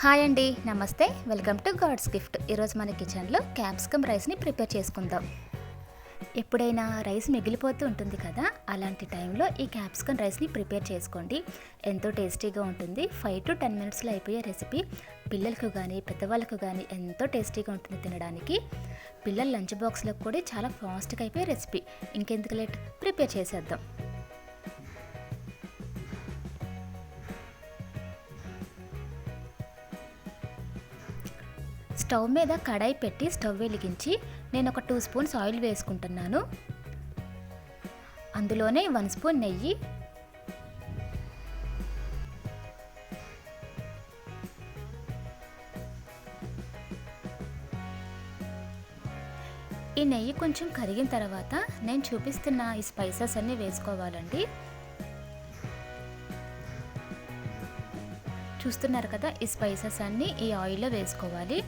Hi అండి నమస్తే. Welcome to God's gift. ఈరోజు మన కిచెన్లో క్యాప్సికమ్ రైస్ని ప్రిపేర్ చేసుకుందాం. ఎప్పుడైనా రైస్ మిగిలిపోతూ ఉంటుంది కదా అలాంటి టైంలో ఈ క్యాప్సికమ్ రైస్ని ప్రిపేర్ చేసుకోండి. ఎంతో టేస్టీగా ఉంటుంది. ఫైవ్ టు టెన్ మినిట్స్లో అయిపోయే రెసిపీ. పిల్లలకు కానీ పెద్దవాళ్ళకు కానీ ఎంతో టేస్టీగా ఉంటుంది తినడానికి. పిల్లల లంచ్ బాక్స్లకు కూడా చాలా ఫాస్ట్గా అయిపోయే రెసిపీ. ఇంకెందుకు లేట్? ప్రిపేర్ చేసేద్దాం. స్టవ్ మీద కడాయి పెట్టి స్టవ్ వెలిగించి నేను ఒక టూ స్పూన్స్ ఆయిల్ వేసుకుంటున్నాను. అందులోనే వన్ స్పూన్ నెయ్యి. ఈ నెయ్యి కొంచెం కరిగిన తర్వాత నేను చూపిస్తున్న ఈ స్పైసెస్ అన్నీ వేసుకోవాలండి. చూస్తున్నారు కదా ఈ స్పైసెస్ అన్నీ ఈ ఆయిల్లో వేసుకోవాలి.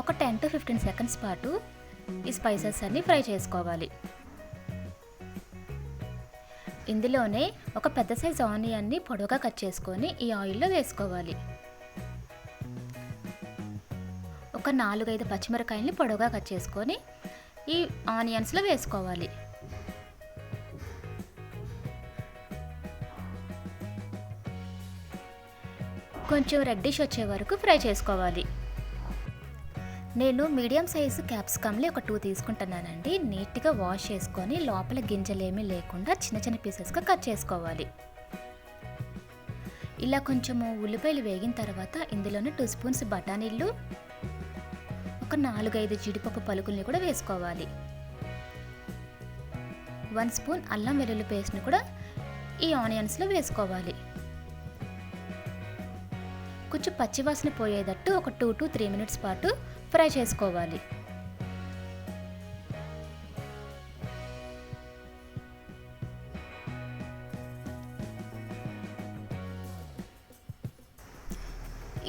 ఒక టెన్ టు ఫిఫ్టీన్ సెకండ్స్ పాటు ఈ స్పైసెస్ అన్నీ ఫ్రై చేసుకోవాలి. ఇందులోనే ఒక పెద్ద సైజ్ ఆనియన్ని పొడవుగా కట్ చేసుకొని ఈ ఆయిల్లో వేసుకోవాలి. ఒక నాలుగైదు పచ్చిమిరకాయల్ని పొడవుగా కట్ చేసుకొని ఈ ఆనియన్స్లో వేసుకోవాలి. కొంచెం రెడ్డిష్ వచ్చే వరకు ఫ్రై చేసుకోవాలి. నేను మీడియం సైజు క్యాప్సికమ్ని ఒక టూ తీసుకుంటున్నానండి. నీట్గా వాష్ చేసుకొని లోపల గింజలేమీ లేకుండా చిన్న చిన్న పీసెస్గా కట్ చేసుకోవాలి. ఇలా కొంచెము ఉల్లిపాయలు వేగిన తర్వాత ఇందులోనే టూ స్పూన్స్ బఠానీళ్ళు ఒక నాలుగైదు జీడిపప్పు పలుకుల్ని కూడా వేసుకోవాలి. వన్ స్పూన్ అల్లం వెల్లుల్లి పేస్ట్ని కూడా ఈ ఆనియన్స్లో వేసుకోవాలి. కొంచెం పచ్చివాసన పోయేటట్టు ఒక టూ టు త్రీ మినిట్స్ పాటు ఫ్రై చేసుకోవాలి.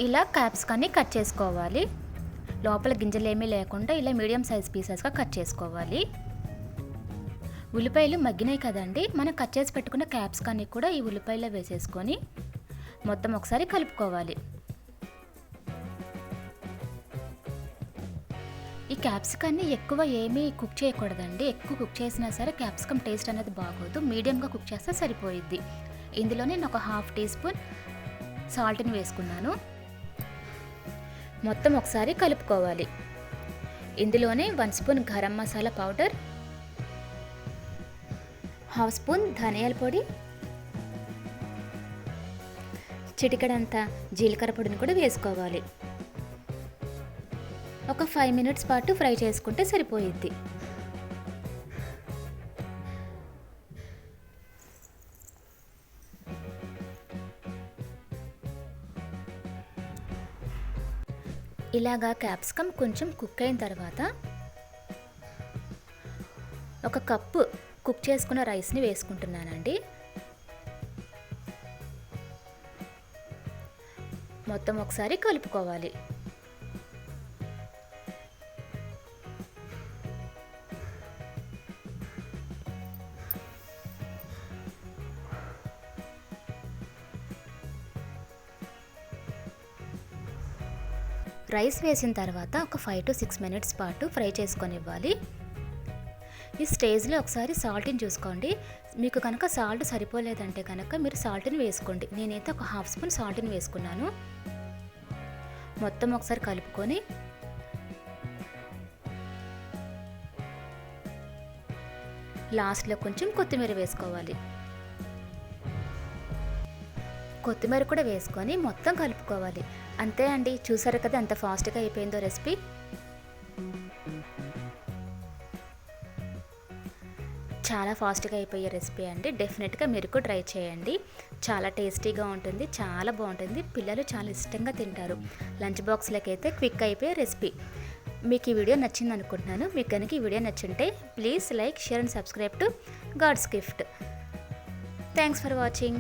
ఇలా క్యాప్సికాన్ని కట్ చేసుకోవాలి. లోపల గింజలు ఏమీ లేకుండా ఇలా మీడియం సైజ్ పీసెస్గా కట్ చేసుకోవాలి. ఉల్లిపాయలు మగ్గినాయి కదండి మనం కట్ చేసి పెట్టుకున్న క్యాప్సికాన్ని కూడా ఈ ఉల్లిపాయలో వేసేసుకొని మొత్తం ఒకసారి కలుపుకోవాలి. క్యాప్సికాన్ని ఎక్కువ ఏమీ కుక్ చేయకూడదండి. ఎక్కువ కుక్ చేసినా సరే క్యాప్సికమ్ టేస్ట్ అనేది బాగోదు. మీడియంగా కుక్ చేస్తే సరిపోయిద్ది. ఇందులో నేను ఒక హాఫ్ టీ స్పూన్ సాల్ట్ని వేసుకున్నాను. మొత్తం ఒకసారి కలుపుకోవాలి. ఇందులోనే one spoon garam masala powder half spoon ధనియాల పొడి చిటికడంతా జీలకర్ర పొడిని కూడా వేసుకోవాలి. ఒక ఫైవ్ మినిట్స్ పాటు ఫ్రై చేసుకుంటే సరిపోయిద్ది. ఇలాగా క్యాప్సికమ్ కొంచెం కుక్ అయిన తర్వాత ఒక కప్పు కుక్ చేసుకున్న రైస్ని వేసుకుంటున్నానండి. మొత్తం ఒకసారి కలుపుకోవాలి. రైస్ వేసిన తర్వాత ఒక ఫైవ్ టు సిక్స్ మినిట్స్ పాటు ఫ్రై చేసుకొని ఇవ్వాలి ఈ స్టేజ్లో ఒకసారి సాల్ట్ని చూసుకోండి. మీకు కనుక సాల్ట్ సరిపోలేదంటే కనుక మీరు సాల్ట్ని వేసుకోండి. నేనైతే ఒక హాఫ్ స్పూన్ సాల్ట్ని వేసుకున్నాను. మొత్తం ఒకసారి కలుపుకొని లాస్ట్లో కొంచెం కొత్తిమీర వేసుకోవాలి. కొత్తిమీర కూడా వేసుకొని మొత్తం కలుపుకోవాలి. అంతే అండి. చూసారు కదా ఎంత ఫాస్ట్గా అయిపోయిందో రెసిపీ. చాలా ఫాస్ట్గా అయిపోయే రెసిపీ అండి. డెఫినెట్గా మీరు కూడా ట్రై చేయండి. చాలా టేస్టీగా ఉంటుంది చాలా బాగుంటుంది. పిల్లలు చాలా ఇష్టంగా తింటారు. లంచ్ బాక్స్లోకి అయితే క్విక్ అయిపోయే రెసిపీ. మీకు ఈ వీడియో నచ్చింది అనుకుంటున్నాను. మీకు కనుక ఈ video నచ్చుంటే please like share and subscribe to God's gift. Thanks for watching.